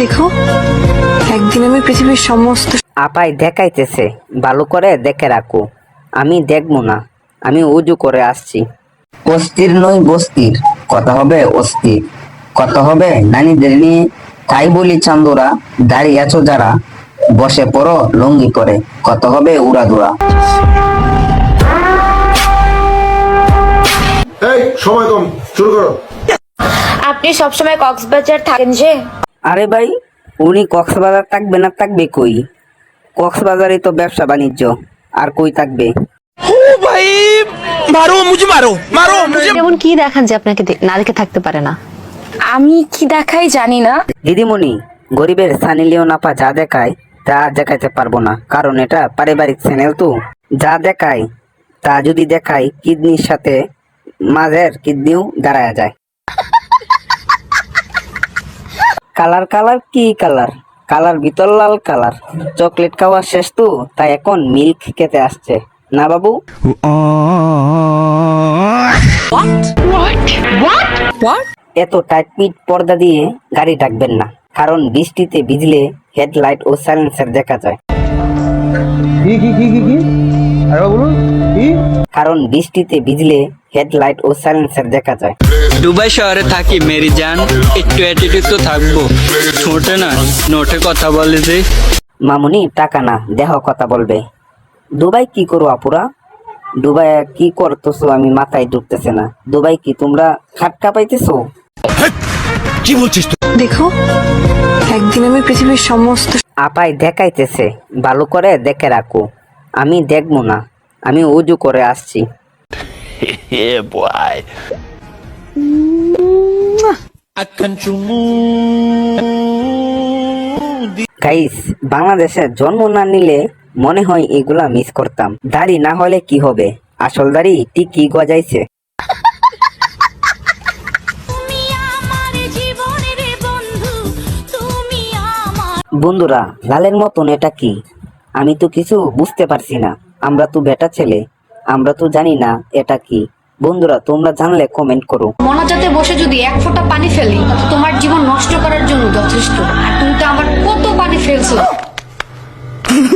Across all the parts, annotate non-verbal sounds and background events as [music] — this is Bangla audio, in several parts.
দেখো একদিন আমি পৃথিবীর সমস্ত আপাই দেখাইতেছে ভালো করে দেখে রাখো। আমি দেখব না আমি উজু করে আসছি। অস্থির নই বস্তির কথা হবে অস্থির। কথা হবে নানিদের নিয়ে তাই বলি চান্দুরা দাঁড়িয়ে আছো যারা বসে পড়ো লঙ্গি করে কত হবে উড়াদুরা এই সময় কম শুরু করো। আপনি সবসময় কক্সবাজার থাকেন যে? আরে ভাই উনি কক্সবাজার থাকবে না থাকবে কই? কক্সবাজারে তো ব্যবসা বাণিজ্য আর কই থাকবে? যেমন কি দেখান যে আপনাকে না দেখে থাকতে পারে না? আমি কি দেখাই জানি না। দিদিমণি গরিবের সানি লিওন আপা যা দেখায় তা দেখাইতে পারব না কারণ এটা পারিবারিক চ্যানেল তো। যা দেখায় তা যদি দেখাই কিডনির সাথে মাঝের কিডনিও দাঁড়ায় যায়। কালার কালার কি কালার? কালার ভিতর লাল কালার। চকলেট খাওয়া শেষ তো তাই এখন মিল্ক খেতে আসছে। না বাবু? এত টাইট পিট পর্দা দিয়ে গাড়ি ডাকবেন না। কারণ বৃষ্টিতে ভিজলে হেডলাইট ও সাইলেন্সার দেখা যায়। কারণ বৃষ্টিতে ভিজলে হেডলাইট ও সাইলেন্সার দেখা যায়। দুবাই শহরে থাকি মেরি জান। একটু অ্যাটিটিউড তো থাকব। ছোটে না নোটে কথা বলে যে। মামুনি টাকা না দেহ কথা বলবে। দুবাই কি করো আপুরা? দুবাই কি করতেছো আমি মাথায় ঢুকতেছে না। দুবাই কি তোমরা খাটকা পাইতেছো? দেখো একদিন আমি পৃথিবীর সমস্ত আপাই দেখাইতেছে ভালো করে দেখে রাখো। আমি দেখব না। আমি উজু করে আসছি। [laughs] গাইস বাংলাদেশে জন্ম না নিলে মনে হয় এগুলা মিস করতাম। দাড়ি না হলে কি হবে? আসল দাড়ি টিকি গজাইছে। বন্ধুরা লালের মতন এটা কি? আমি তো কিছু বুঝতে পারছি না। আমরা তো বেটা ছেলে। আমরা তো জানি না এটা কি। বন্ধুরা তোমরা জানলে কমেন্ট করো। মনাজাতে বসে যদি এক ফোঁটা পানি ফেলি তো তোমার জীবন নষ্ট করার জন্য যথেষ্ট। আর তুমি তো আমার কত পানি ফেলছো।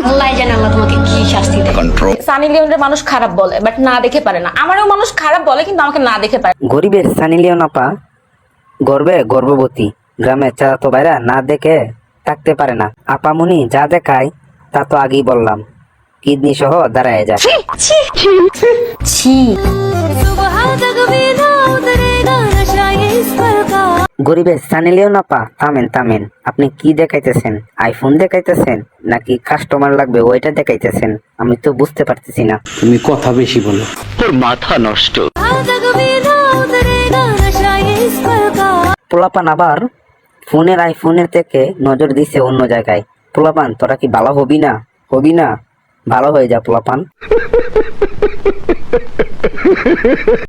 আল্লাহ জানে আল্লাহ তোমাকে কি শাস্তি দেয়। সানি লিওনের মানুষ খারাপ বলে বাট না দেখে পারে না। আমারও মানুষ খারাপ বলে কিন্তু আমাকে না দেখে পারে। গরিবের সানি লিওন আপা গর্বে গর্ভবতী। গ্রামের চাচাতো ভাইরা না দেখে থাকতে পারে না। আপামনি যা দেখায় তা তো আগেই বললাম। কিডনি সহ দাঁড়ায় যায় ছি গরিবের সানি লিওন আপা থামেন থামেন। আপনি কি দেখাইতেছেন? আইফোন দেখাইতেছেন? নাকি কাস্টমার লাগবে ওইটা দেখাইতেছেন? আমি তো বুঝতে পারতেছি না। তুমি কথা বেশি বলো। তোর মাথা নষ্ট। পোলাপান আবার ফোনের আইফোনের থেকে নজর দিছে অন্য জায়গায়। পোলাপান তোরা কি ভালো হবি না? হবি না? ভালো হয়ে যা পোলাপান।